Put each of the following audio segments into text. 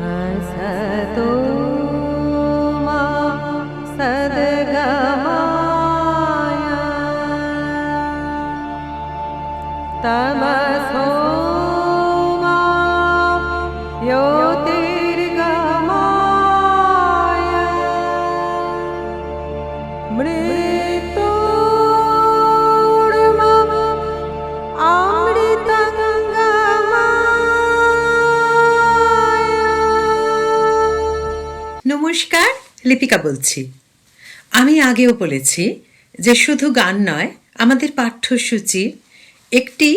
हसतो লিপিকা বলছি। আমি আগেও বলেছি যে শুধু গান নয়, আমাদের পাঠ্যসূচির একটি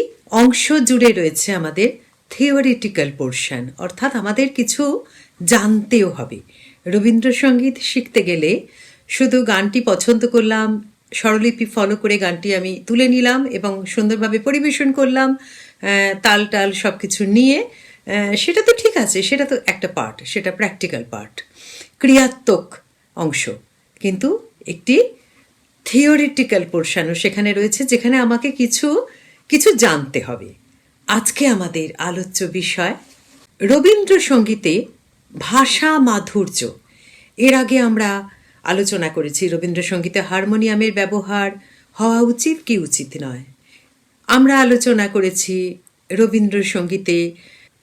অংশ জুড়ে রয়েছে আমাদের থিওরিটিক্যাল পোর্শন অর্থাৎ আমাদের কিছু জানতেও হবে। রবীন্দ্রসঙ্গীত শিখতে গেলে শুধু গানটি পছন্দ করলাম, স্বরলিপি ফলো করে গানটি আমি তুলে নিলাম এবং সুন্দরভাবে পরিবেশন করলাম তাল টাল সব কিছু নিয়ে সেটা তো ঠিক আছে, সেটা তো একটা পার্ট সেটা প্র্যাকটিক্যাল পার্ট ক্রিয়াত্মক অংশ। কিন্তু একটি থিওরিটিক্যাল পোর্শনও সেখানে রয়েছে, যেখানে আমাকে কিছু কিছু জানতে হবে। আজকে আমাদের আলোচ্য বিষয় রবীন্দ্রসঙ্গীতে ভাষা মাধুর্য। এর আগে আমরা আলোচনা করেছি রবীন্দ্রসঙ্গীতে হারমোনিয়ামের ব্যবহার হওয়া উচিত কি উচিত নয়। আমরা আলোচনা করেছি রবীন্দ্রসঙ্গীতে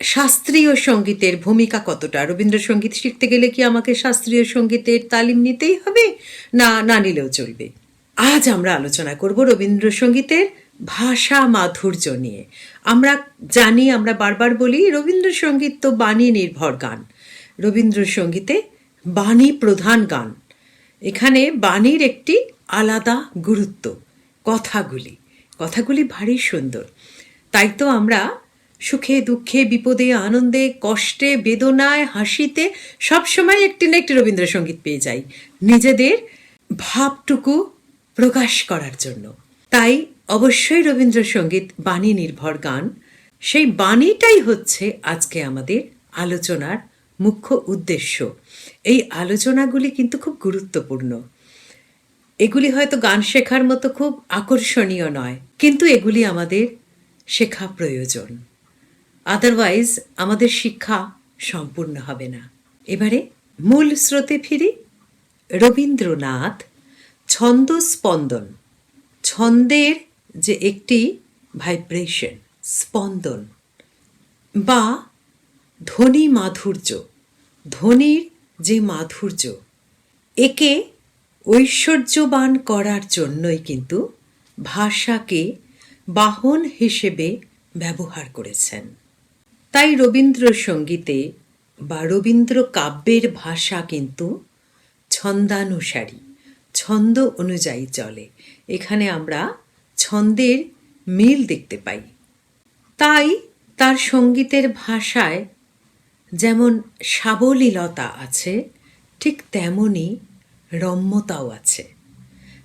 শাস্ত্রীয় সঙ্গীতের ভূমিকা কতটা? রবীন্দ্রসঙ্গীত শিখতে গেলে কি আমাকে শাস্ত্রীয় সঙ্গীতের তালিম নিতেই হবে? না না নিলেও চলবে। আজ আমরা আলোচনা করব রবীন্দ্রসঙ্গীতের ভাষা মাধুর্য নিয়ে। আমরা জানি, আমরা বারবার বলি, রবীন্দ্রসঙ্গীত তো বাণী নির্ভর গান। রবীন্দ্রসঙ্গীতে বাণী প্রধান গান। এখানে বাণীর একটি আলাদা গুরুত্ব, কথাগুলি। কথাগুলি ভারী সুন্দর। তাই তো আমরা সুখে, দুঃখে, বিপদে, আনন্দে, কষ্টে, বেদনায়, হাসিতে সবসময় একটি না একটি রবীন্দ্রসঙ্গীত পেয়ে যাই। নিজেদের ভাবটুকু প্রকাশ করার জন্য। তাই অবশ্যই রবীন্দ্রসঙ্গীত বাণী নির্ভর গান। সেই বাণীটাই হচ্ছে আজকে আমাদের আলোচনার মুখ্য উদ্দেশ্য। এই আলোচনাগুলি কিন্তু খুব গুরুত্বপূর্ণ। এগুলি হয়তো গান শেখার মতো খুব আকর্ষণীয় নয়, কিন্তু এগুলি আমাদের শেখা প্রয়োজন। আদারওয়াইজ আমাদের শিক্ষা সম্পূর্ণ হবে না। এবারে মূল স্রোতে ফিরি। রবীন্দ্রনাথ ছন্দ স্পন্দন ছন্দের যে একটি ভাইব্রেশন স্পন্দন বা ধ্বনি মাধুর্য, ধ্বনির যে মাধুর্য, একে ঐশ্বর্যবান করার জন্যই কিন্তু ভাষাকে বাহন হিসেবে ব্যবহার করেছেন। তাই রবীন্দ্রসঙ্গীতে বা রবীন্দ্র কাব্যের ভাষা কিন্তু ছন্দানুসারী, ছন্দ অনুযায়ী চলে। এখানে আমরা ছন্দের মিল দেখতে পাই। তাই তার সঙ্গীতের ভাষায় যেমন সাবলীলতা আছে, ঠিক তেমনই রম্যতাও আছে।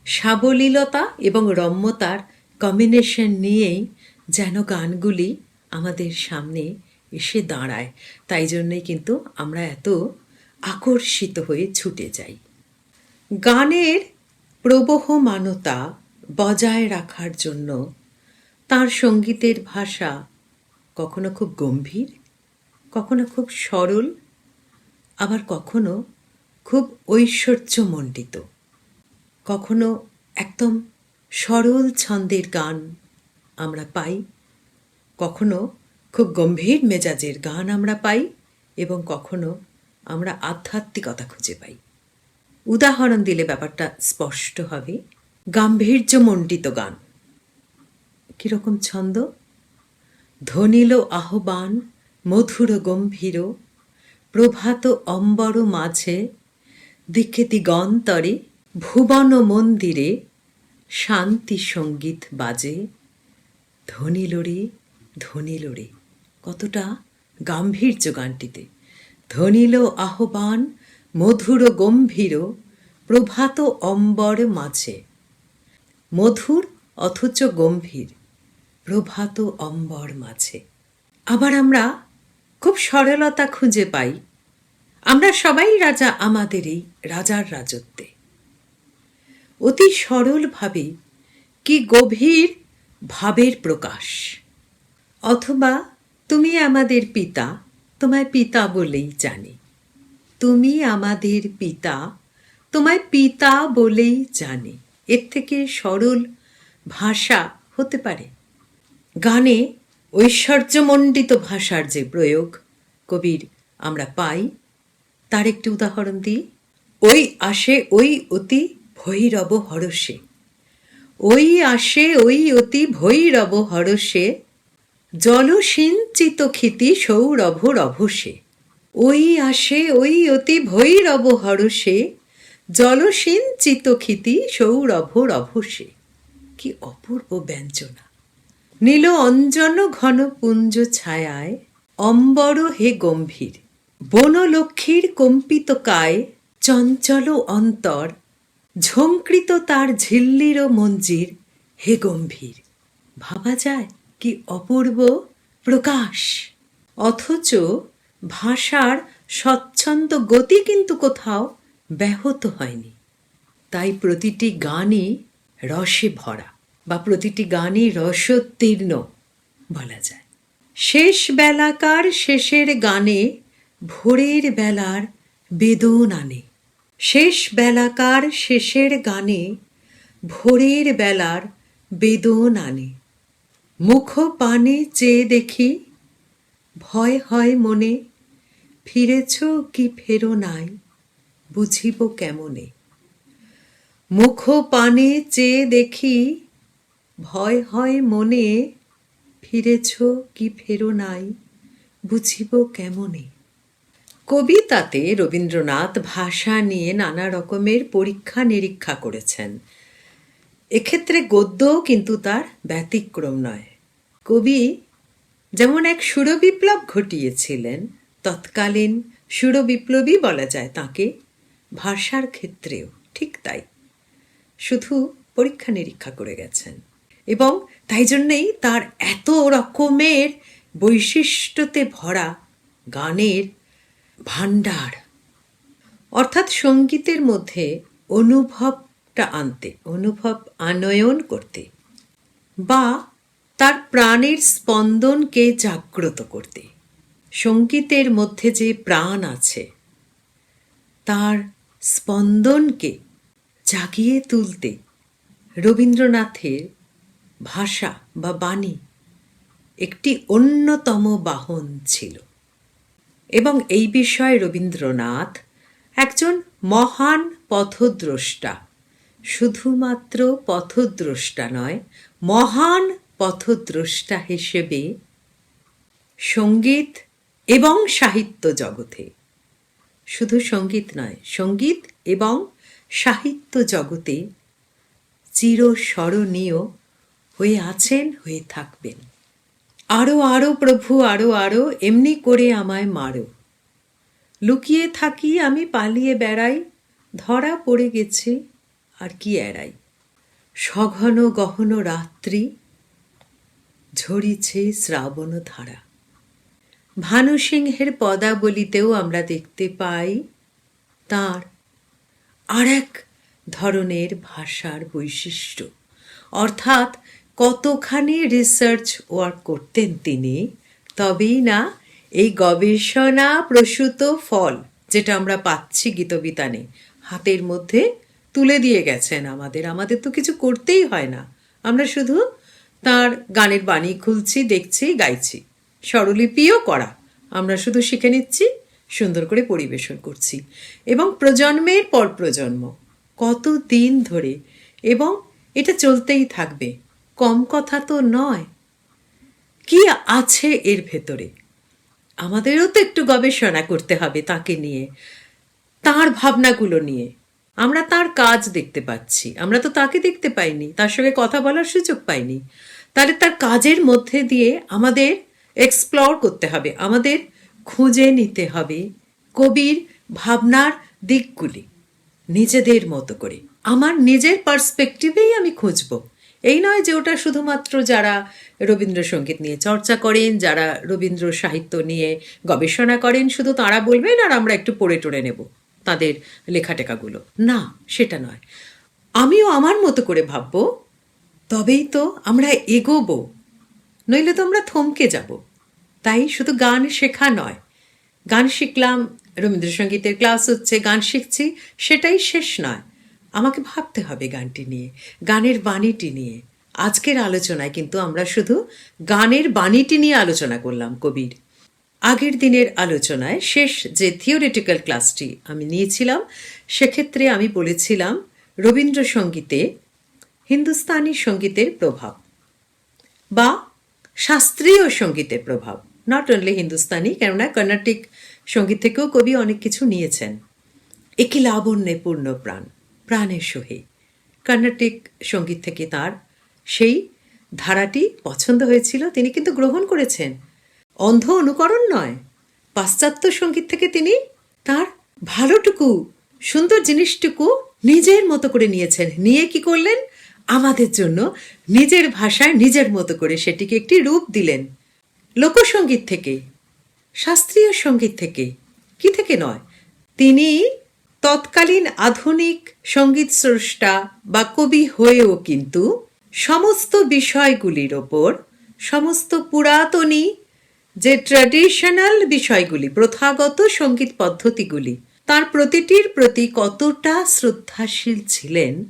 সাবলীলতা এবং রম্যতার কম্বিনেশন নিয়েই যেন গানগুলি আমাদের সামনে এসে দাঁড়ায়। তাই জন্যই কিন্তু আমরা এত আকর্ষিত হয়ে ছুটে যাই। গানের প্রবহমানতা বজায় রাখার জন্য তার সঙ্গীতের ভাষা কখনো খুব গম্ভীর, কখনো খুব সরল, আবার কখনো খুব ঐশ্বর্যমণ্ডিত। কখনো একদম সরল ছন্দের গান আমরা পাই, কখনো খুব গম্ভীর মেজাজের গান আমরা পাই এবং কখনো আমরা আধ্যাত্মিকতা খুঁজে পাই। উদাহরণ দিলে ব্যাপারটা স্পষ্ট হবে। গাম্ভীর্যমণ্ডিত গান। কীরকম ছন্দ? ধ্বনিল আহ্বান, মধুর গম্ভীর, প্রভাত অম্বর মাঝে দিগন্তরে ভুবন মন্দিরে, শান্তি সংগীত বাজে। ধ্বনিলোরে ধ্বনিলোরে কতটা গাম্ভীর্য গানটিতে। ধ্বনিল আহ্বান, মধুর গম্ভীর, প্রভাত অম্বর মাঝে। মধুর অথচ গম্ভীর, প্রভাত অম্বর মাঝে। আবার আমরা খুব সরলতা খুঁজে পাই। আমরা সবাই রাজা আমাদের এই রাজার রাজত্বে। অতি সরলভাবে কি গভীর ভাবের প্রকাশ, অথবা তুমি আমাদের পিতা, তোমায় পিতা বলেই জানি। তুমি আমাদের পিতা, তোমায় পিতা বলেই জানি। এর থেকে সরল ভাষা হতে পারে। গানে ঐশ্বর্যমণ্ডিত ভাষার যে প্রয়োগ, কবির আমরা পাই। তার একটি উদাহরণ দিই। ওই আসে ওই অতি ভৈরব হরসে ওই আসে ওই অতি ভৈরব হরসে জলসিঞ্চিত ক্ষিতি সৌরভ রভসে ওই আসে, ওই অতি ভৈরব হরসে জলসিঞ্চিত ক্ষিতি সৌরভ রভসে কি অপূর্ব ব্যঞ্জনা। নীল অঞ্জন ঘন পুঞ্জ ছায়ায়, অম্বর হে গম্ভীর, বনলক্ষ্মীর কম্পিত কায়, চঞ্চল অন্তর ঝঙ্কৃত তার ঝিল্লির মঞ্জির, হে গম্ভীর। ভাবা যায়? কি অপূর্ব প্রকাশ? অথচ ভাষার স্বচ্ছন্দ গতি কিন্তু কোথাও ব্যাহত হয়নি। তাই প্রতিটি গানই রসে ভরা বা প্রতিটি গানই রসোত্তীর্ণ বলা যায়। শেষ বেলাকার শেষের গানে ভোরের বেলার বেদন আনে। শেষ বেলাকার শেষের গানে ভোরের বেলার বেদন আনে। মুখ পানে চেয়ে দেখি, ভয় হয় মনে, ফিরেছ কি ফেরো নাই, বুঝিব কেমনে। মুখ পানে চেয়ে দেখি, ভয় হয় মনে, ফিরেছ কি ফেরো নাই, বুঝিব কেমনে। কবিতাতে রবীন্দ্রনাথ ভাষা নিয়ে নানা রকমের পরীক্ষা নিরীক্ষা করেছেন। এক্ষেত্রে গদ্যও কিন্তু তার ব্যতিক্রম নয়। কবি যেমন এক সুরবিপ্লব ঘটিয়েছিলেন, তৎকালীন সুরবিপ্লবী বলা যায় তাকে, ভাষার ক্ষেত্রেও ঠিক তাই। শুধু পরীক্ষা নিরীক্ষা করে গেছেন। এবং তাই জন্যেই তার এত রকমের বৈশিষ্ট্যতে ভরা গানের ভাণ্ডার, অর্থাৎ সঙ্গীতের মধ্যে অনুভবটা আনতে, অনুভব আনয়ন করতে, বা তার প্রাণের স্পন্দনকে জাগ্রত করতে, সঙ্গীতের মধ্যে যে প্রাণ আছে, তার স্পন্দনকে জাগিয়ে তুলতে রবীন্দ্রনাথের ভাষা বা বাণী একটি অন্যতম বাহন ছিল। এবং এই বিষয়ে রবীন্দ্রনাথ একজন মহান পথদ্রষ্টা শুধুমাত্র পথদ্রষ্টা নয়, মহান পথদ্রষ্টা হিসেবে সংগীত এবং সাহিত্য জগতে। শুধু সংগীত নয়, সংগীত এবং সাহিত্য জগতে চিরস্মরণীয় হয়ে আছেন, হয়ে থাকবেন। আরও আরও প্রভু আরও আরও এমনি করে আমায় মারো। লুকিয়ে থাকি, আমি পালিয়ে বেড়াই, ধরা পড়ে গেছে আর কি এড়াই? সঘন গহন রাত্রি ঝরিছে শ্রাবণ ধারা। ভানুসিংহের পদাবলিতেও আমরা দেখতে পাই তার আর এক ধরনের ভাষার বৈশিষ্ট্য। অর্থাৎ কতখানি রিসার্চ ওয়ার্ক করতেন তিনি, তবেই না এই গবেষণা প্রসূত ফল, যেটা আমরা পাচ্ছি গীতবিতানে, হাতের মধ্যে তুলে দিয়ে গেছেন আমাদের। আমাদের তো কিছু করতেই হয় না। আমরা শুধু তার গানের বাণী খুলছি, দেখছি, গাইছি। স্বরলিপিও করা। আমরা শুধু শিখে নিচ্ছি, সুন্দর করে পরিবেশন করছি। এবং প্রজন্মের পর প্রজন্ম, কত দিন ধরে, এবং এটা চলতেই থাকবে। কম কথা তো নয়। কি আছে এর ভেতরে? আমাদেরও তো একটু গবেষণা করতে হবে তাকে নিয়ে, তার ভাবনাগুলো নিয়ে। আমরা তার কাজ দেখতে পাচ্ছি। আমরা তো তাকে দেখতে পাইনি, তার সঙ্গে কথা বলার সুযোগ পাইনি। তাহলে তার কাজের মধ্যে দিয়ে আমাদের এক্সপ্লোর করতে হবে, আমাদের খুঁজে নিতে হবে কবির ভাবনার দিকগুলি নিজেদের মতো করে। আমার নিজের পার্সপেক্টিভেই আমি খুঁজব। এই নয় যে ওটা শুধুমাত্র যারা রবীন্দ্রসঙ্গীত নিয়ে চর্চা করেন, যারা রবীন্দ্র সাহিত্য নিয়ে গবেষণা করেন, শুধু তারা বলবেন আর আমরা একটু পড়ে টড়ে নেব। তাদের লেখাটেখাগুলো। না, সেটা নয়। আমিও আমার মতো করে ভাববো, তবেই তো আমরা এগোবো। নইলে তো আমরা থমকে যাব। তাই শুধু গান শেখা নয়। গান শিখলাম, রবীন্দ্রসঙ্গীতের ক্লাস হচ্ছে, গান শিখছি, সেটাই শেষ নয়। আমাকে ভাবতে হবে গানটি নিয়ে, গানের বাণীটি নিয়ে। আজকের আলোচনায় কিন্তু আমরা শুধু গানের বাণীটি নিয়ে আলোচনা করলাম কবির। আগের দিনের আলোচনায় শেষ যে থিওরিটিক্যাল ক্লাসটি আমি নিয়েছিলাম, সেক্ষেত্রে আমি বলেছিলাম রবীন্দ্রসঙ্গীতে হিন্দুস্তানি সঙ্গীতের প্রভাব বা শাস্ত্রীয় সঙ্গীতের প্রভাব। নট অনলি হিন্দুস্তানি, কেননা কর্ণাটিক সংগীত থেকেও কবি অনেক কিছু নিয়েছেন। একি লাবণ্যে পূর্ণ প্রাণ প্রাণের সহে। কর্ণাটিক সংগীত থেকে তার সেই ধারাটি পছন্দ হয়েছিল, তিনি কিন্তু গ্রহণ করেছেন। অন্ধ অনুকরণ নয়। পাশ্চাত্য সংগীত থেকে তিনি তার ভালোটুকু, সুন্দর জিনিসটুকু নিজের মতো করে নিয়েছেন। নিয়ে কি করলেন? আমাদের জন্য নিজের ভাষায় নিজের মতো করে সেটিকে একটি রূপ দিলেন। লোকসঙ্গীত থেকে, শাস্ত্রীয় সংগীত থেকে, কি থেকে নয়। তিনি তৎকালীন আধুনিক সংগীত স্রষ্টা বা কবি হয়েও কিন্তু সমস্ত বিষয়গুলির ওপর, সমস্ত পুরাতনী যে ট্র্যাডিশনাল বিষয়গুলি, প্রথাগত সংগীত পদ্ধতিগুলি, তার প্রতিটির প্রতি কতটা শ্রদ্ধাশীল ছিলেন,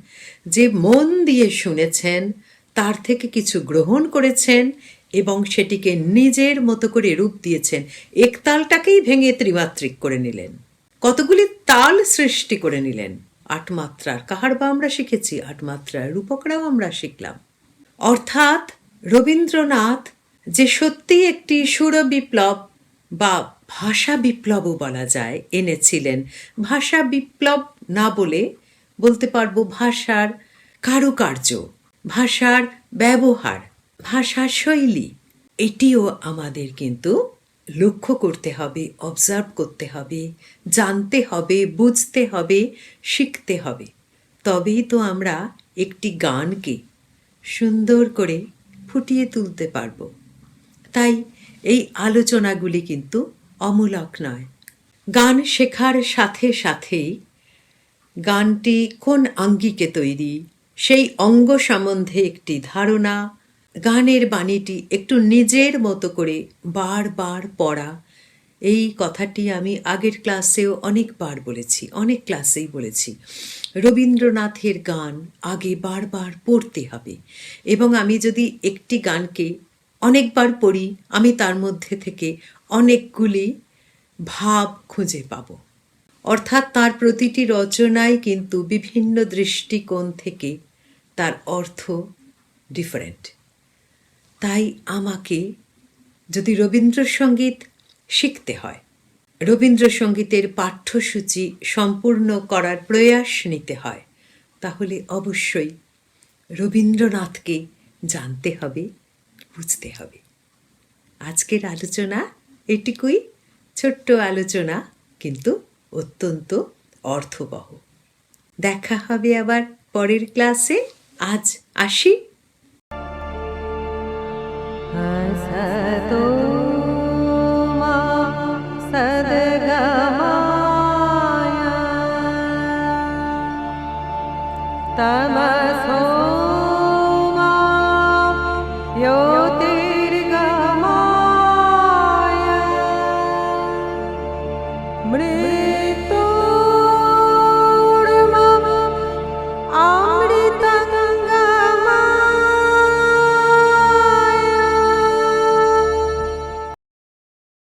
যে মন দিয়ে শুনেছেন, তার থেকে কিছু গ্রহণ করেছেন এবং সেটিকে নিজের মতো করে রূপ দিয়েছেন, একতালটাকেই ভেঙে ত্রিমাত্রিক করে নিলেন। কতগুলি তাল সৃষ্টি করে নিলেন, আট মাত্রার, কাহার বা আমরা শিখেছি, আট মাত্রার, রূপকরাও আমরা শিখলাম। অর্থাৎ রবীন্দ্রনাথ যে সত্যি একটি সুর বিপ্লব বা ভাষা বিপ্লবও বলা যায়, এনেছিলেন। ভাষা বিপ্লব না বলে বলতে পারব ভাষার কারুকার্য, ভাষার ব্যবহার ভাষা শৈলী। এটিও আমাদের কিন্তু লক্ষ্য করতে হবে অবজার্ভ করতে হবে, জানতে হবে, বুঝতে হবে, শিখতে হবে। তবেই তো আমরা একটি গানকে সুন্দর করে ফুটিয়ে তুলতে পারব। তাই এই আলোচনাগুলি কিন্তু অমূলক নয়। গান শেখার সাথে সাথেই গানটি কোন আঙ্গিকে তৈরি, সেই অঙ্গ সম্বন্ধে একটি ধারণা, গানের বাণীটি একটু নিজের মতো করে বারবার পড়া, এই কথাটি আমি আগের ক্লাসেও অনেকবার বলেছি, অনেক ক্লাসেই বলেছি। রবীন্দ্রনাথের গান আগে বারবার পড়তে হবে এবং আমি যদি একটি গানকে অনেকবার পড়ি, আমি তার মধ্যে থেকে অনেকগুলি ভাব খুঁজে পাব। অর্থাৎ তার প্রতিটি রচনায় কিন্তু বিভিন্ন দৃষ্টিকোণ থেকে তার অর্থ ডিফারেন্ট তাই আমাকে যদি রবীন্দ্রসঙ্গীত শিখতে হয়, রবীন্দ্রসঙ্গীতের পাঠ্যসূচি সম্পূর্ণ করার প্রয়াস নিতে হয়, তাহলে অবশ্যই রবীন্দ্রনাথকে জানতে হবে। বুঝতে হবে। আজকের আলোচনা এটুকুই। ছোট্ট আলোচনা, কিন্তু অত্যন্ত অর্থবহ। দেখা হবে আবার পরের ক্লাসে। আজ আসি। সদো